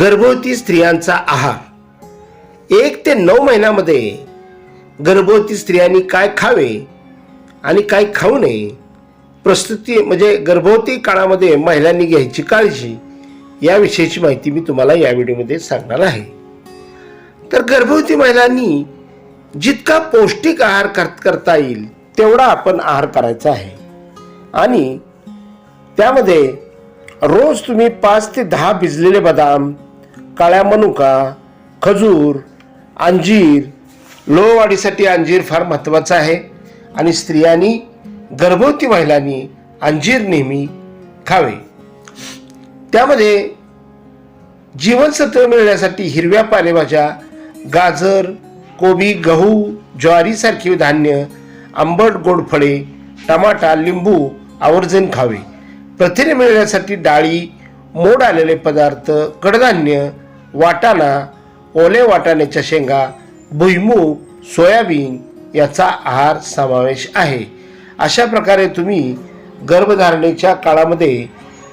गर्भवती स्त्रियांचा आहार. एक ते नऊ महिन्यामध्ये गर्भवती स्त्रियांनी काय खावे आणि काय खाऊ नये प्रस्तुती म्हणजे गर्भवती काळामध्ये महिलांनी घ्यायची काळजी याविषयीची माहिती मी तुम्हाला या व्हिडिओमध्ये सांगणार आहे. तर गर्भवती महिलांनी जितका पौष्टिक आहार कर करता येईल तेवढा आपण आहार करायचा आहे. आणि त्यामध्ये रोज तुम्ही पाच ते दहा भिजलेले बदाम काळ्या मनुका खजूर अंजीर. लोहवाढीसाठी अंजीर फार महत्त्वाचं आहे. आणि स्त्रियांनी गर्भवती महिलांनी अंजीर नेहमी खावे. त्यामध्ये जीवनसत्व मिळण्यासाठी हिरव्या पालेभाज्या गाजर कोबी गहू ज्वारीसारखी धान्य आंबट गोड फळे टमाटा लिंबू आवर्जून खावे. प्रथिने मिळण्यासाठी डाळी मोड आलेले पदार्थ कडधान्य वाटाणा ओले वाटाण्याच्या शेंगा भुईमूग सोयाबीन याचा आहार समावेश आहे. अशा प्रकारे तुम्ही गर्भधारणेच्या काळामध्ये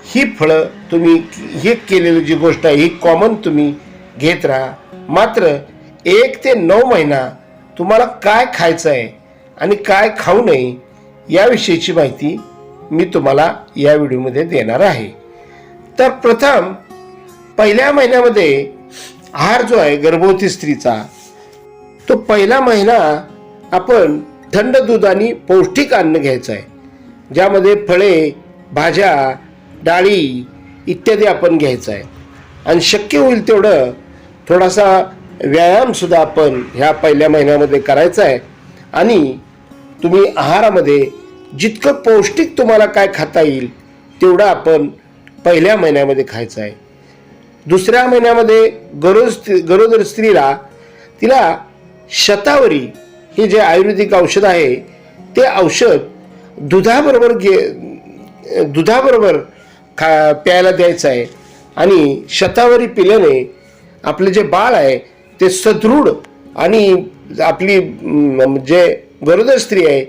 ही फळं तुम्ही हे केलेली जी गोष्ट आहे ही कॉमन तुम्ही घेत राहा. मात्र एक ते नऊ महिना तुम्हाला काय खायचं आहे आणि काय खाऊ नये याविषयीची माहिती मी तुम्हाला या व्हिडिओमध्ये देणार आहे. तर प्रथम पहिल्या महिन्यामध्ये आहार जो आहे गर्भवती स्त्रीचा तो पहिला महिना आपण थंड दूध आणि पौष्टिक अन्न घ्यायचं आहे. ज्यामध्ये फळे भाज्या डाळी इत्यादी आपण घ्यायचं आहे. आणि शक्य होईल तेवढं थोडासा व्यायामसुद्धा आपण ह्या पहिल्या महिन्यामध्ये करायचा आहे. आणि तुम्ही आहारामध्ये जितकं पौष्टिक तुम्हाला काय खाता येईल तेवढं आपण पहिल्या महिन्यामध्ये खायचं आहे. दुसऱ्या महिन्यामध्ये गरोज गरोदर स्त्रीला तिला शतावरी हे जे आयुर्वेदिक औषध आहे ते औषध दुधाबरोबर घे दुधाबरोबर खा प्यायला द्यायचं आहे. आणि शतावरी पिल्याने आपले जे बाळ आहे ते सदृढ आणि आपली जे गरोदर स्त्री आहे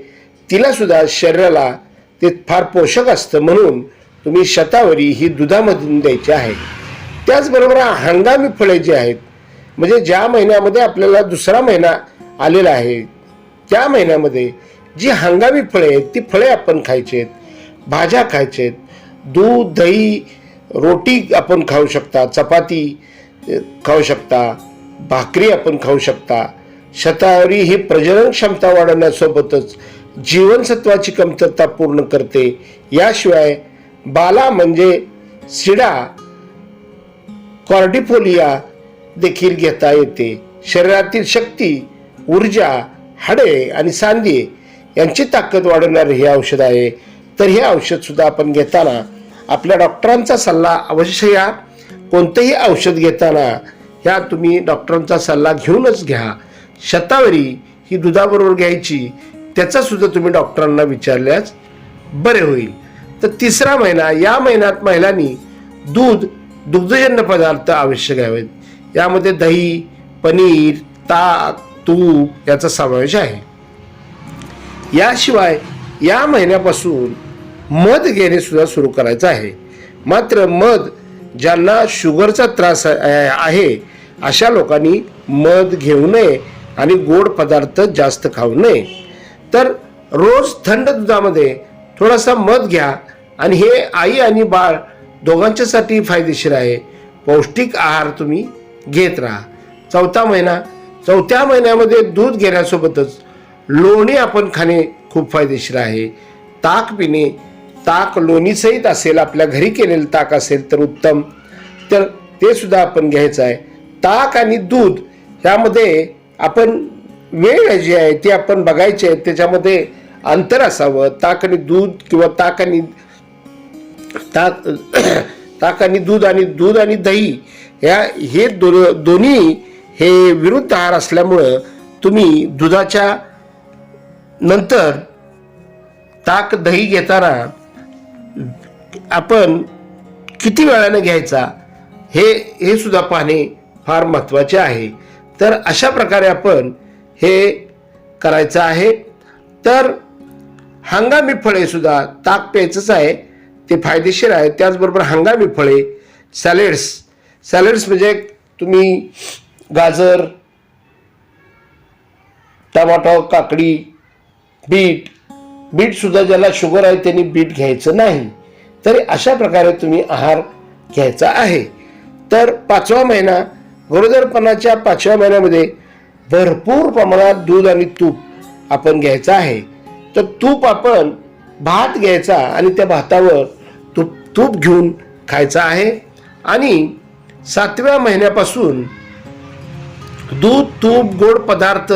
तिलासुद्धा शरीराला ते फार पोषक असतं म्हणून तुम्ही शतावरी ही दुधामधून द्यायची आहे. त्याचबरोबर हंगामी फळे जी आहेत म्हणजे ज्या महिन्यामध्ये आपल्याला दुसरा महिना आलेला आहे त्या महिन्यामध्ये जी हंगामी फळे आहेत ती फळे आपण खायची आहेत भाज्या खायचे आहेत दूध दही रोटी आपण खाऊ शकता चपाती खाऊ शकता भाकरी आपण खाऊ शकता. शतावरी ही प्रजनन क्षमता वाढवण्यासोबतच जीवनसत्वाची कमतरता पूर्ण करते. याशिवाय बाला म्हणजे शिडा कॉर्डिफोलिया देखील घेता येते. शरीरातील शक्ती ऊर्जा हाडे आणि सांधे यांची ताकद वाढवणारे हे औषध आहे. तर हे औषधसुद्धा आपण घेताना आपल्या डॉक्टरांचा सल्ला अवश्य या कोणतंही औषध घेताना ह्या तुम्ही डॉक्टरांचा सल्ला घेऊनच घ्या. शतावरी ही दुधाबरोबर घ्यायची त्याचासुद्धा तुम्ही डॉक्टरांना विचारल्यास बरे होईल. तर तिसरा महिना या महिन्यात महिलांनी दूध दुग्धजन्य पदार्थ आवश्यक आहेत. यामध्ये दही पनीर ताक तूप याचा समावेश आहे. याशिवाय या महिन्यापासून मध घेणे सुद्धा सुरू करायचं आहे. मात्र मध ज्यांना शुगरचा त्रास आहे, अशा लोकांनी मध घेऊ नये आणि गोड पदार्थ जास्त खाऊ नये. तर रोज थंड दुधामध्ये थोडासा मध घ्या आणि हे आई आणि बाळ दोघांच्यासाठी फायदेशीर आहे. पौष्टिक आहार तुम्ही घेत राहा. चौथा महिना चौथ्या महिन्यामध्ये दूध घेण्यासोबतच लोणी आपण खाणे खूप फायदेशीर आहे. ताक पिणे ताक लोणीसहित असेल आपल्या घरी केलेलं ताक असेल तर उत्तम. तर ते सुद्धा आपण घ्यायचं आहे. ताक आणि दूध ह्यामध्ये आपण वेळ जी आहे ती आपण बघायची आहे. त्याच्यामध्ये अंतर असावं. ताक आणि दूध किंवा ताक आणि ताक ताक आणि दूध आणि दूध आणि दही या हे दो दोन्ही हे विरुद्ध आहार असल्यामुळं तुम्ही दुधाच्या नंतर ताक दही घेताना आपण किती वेळाने घ्यायचा हे हे सुद्धा पाहणे फार महत्त्वाचे आहे. तर अशा प्रकारे आपण हे करायचं आहे. तर हंगामी फळे सुद्धा ताक प्यायचंच आहे. ते फायदेशीर आहे त्याचबरोबर हंगामी फळे सॅलेड्स सॅलेड्स म्हणजे तुम्ही गाजर टमाटो काकडी बीट. बीटसुद्धा ज्याला शुगर आहे त्यांनी बीट घ्यायचं नाही. तरी अशा प्रकारे तुम्ही आहार घ्यायचा आहे. तर पाचवा महिना गरोदरपणाच्या पाचव्या महिन्यामध्ये भरपूर प्रमाणात दूध आणि तूप आपण घ्यायचं आहे. तर तूप आपण भात घ्यायचा आणि त्या भातावर तूप घेऊन खायचा आहे. आणि सातव्या महिन्यापासून दूध तूप गोड पदार्थ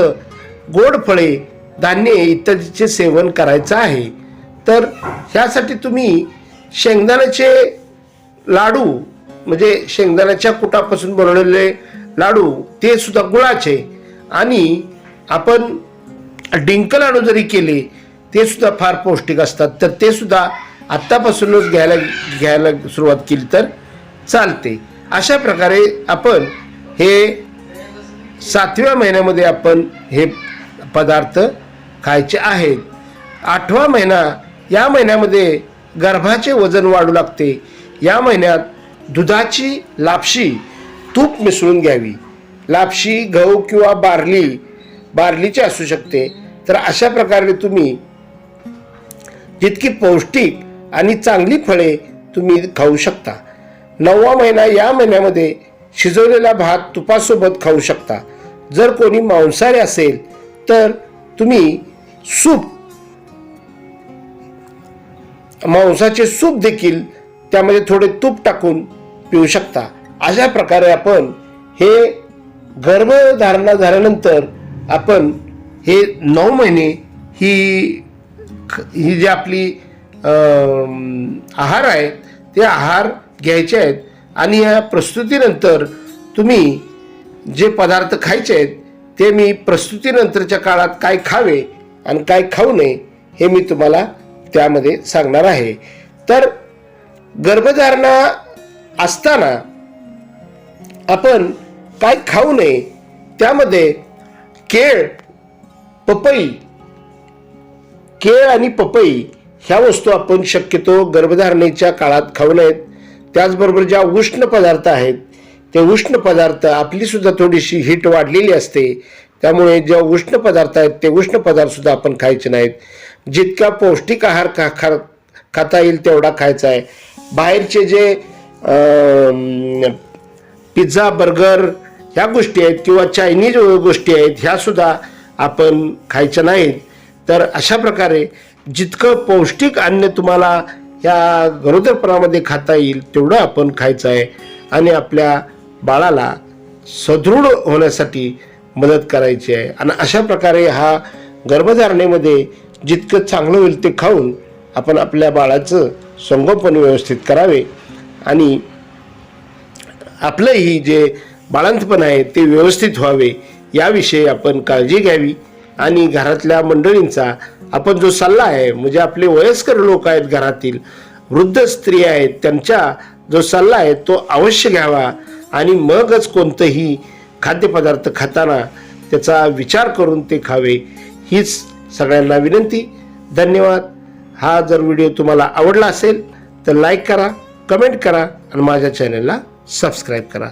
गोड फळे धान्ये इत्यादीचे सेवन करायचं आहे. तर ह्यासाठी तुम्ही शेंगदाण्याचे लाडू म्हणजे शेंगदाण्याच्या कुटापासून बनवलेले लाडू ते सुद्धा गुळाचे. आणि आपण डिंक लाडू जरी केले ते सुद्धा फार पौष्टिक असतात. तर ते सुद्धा आत्तापासूनच घ्यायला घ्यायला सुरुवात केली तर चालते. अशा प्रकारे आपण हे सातव्या महिन्यामध्ये आपण हे पदार्थ खायचे आहेत. आठवा महिना या महिन्यामध्ये गर्भाचे वजन वाढू लागते. या महिन्यात दुधाची लापशी तूप मिसळून घ्यावी. लापशी गहू किंवा बार्ली बार्लीची असू शकते. तर अशा प्रकारे तुम्ही जितकी पौष्टिक आणि चांगली फळे तुम्ही खाऊ शकता. नववा महिना या महिन्यामध्ये शिजवलेला भात तुपासोबत खाऊ शकता. जर कोणी मांसाहारी असेल तर तुम्ही सूप मांसाचे सूप देखील त्यामध्ये थोडे तूप टाकून पिऊ शकता. अशा प्रकारे आपण हे गर्भधारणा झाल्यानंतर आपण हे नऊ महिने ही ही जी आपली आहार आहेत ते आहार घ्यायचे आहेत आणि या प्रस्तुतीनंतर तुम्ही जे पदार्थ खायचे आहेत ते मी प्रस्तुतीनंतरच्या काळात काय खावे आणि काय खाऊ नये हे मी तुम्हाला त्यामध्ये सांगणार आहे. तर गर्भधारणा असताना आपण काय खाऊ नये त्यामध्ये केळ पपई केळ आणि पपई ह्या वस्तू आपण शक्यतो गर्भधारणेच्या काळात खाऊ नयेत. त्याचबरोबर ज्या उष्ण पदार्थ आहेत ते उष्ण पदार्थ आपलीसुद्धा थोडीशी हीट वाढलेली असते. त्यामुळे ज्या उष्ण पदार्थ आहेत ते उष्ण पदार्थसुद्धा आपण खायचे नाहीत. जितका पौष्टिक आहार खा खा खाता येईल तेवढा खायचा आहे. बाहेरचे जे पिझ्झा बर्गर ह्या गोष्टी आहेत किंवा चायनीज गोष्टी आहेत ह्यासुद्धा आपण खायच्या नाहीत. तर अशा प्रकारे जितकं पौष्टिक अन्न तुम्हाला या गरोदरपणामध्ये खाता येईल तेवढं आपण खायचं आहे आणि आपल्या बाळाला सदृढ होण्यासाठी मदत करायची आहे. आणि अशा प्रकारे हा गर्भधारणेमध्ये जितकं चांगलं होईल ते खाऊन आपण आपल्या बाळाचं संगोपन व्यवस्थित करावे. आणि आपलंही जे बाळंतपण आहे ते व्यवस्थित व्हावे याविषयी आपण काळजी घ्यावी. आणि घरातल्या मंडळींचा आपण जो सल्ला आहे म्हणजे आपले वयस्कर लोक आहेत घरातील वृद्ध स्त्री आहेत त्यांच्या जो सल्ला आहे तो अवश्य घ्यावा. आणि मगच कोणतंही खाद्यपदार्थ खाताना त्याचा विचार करून ते खावे हीच सगळ्यांना विनंती. धन्यवाद. हा जर व्हिडिओ तुम्हाला आवडला असेल तर लाईक करा कमेंट करा आणि माझ्या चॅनलला सबस्क्राईब करा.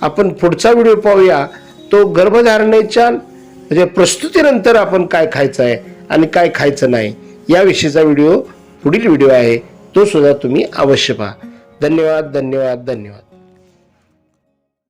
आपण पुढचा व्हिडिओ पाहूया तो गर्भधारणेच्या म्हणजे प्रस्तुतीनंतर आपण काय खायचं आहे आणि काय खायचं नाही याविषयीचा व्हिडिओ पुढील व्हिडिओ आहे. तो सुद्धा तुम्ही अवश्य पहा. धन्यवाद धन्यवाद धन्यवाद.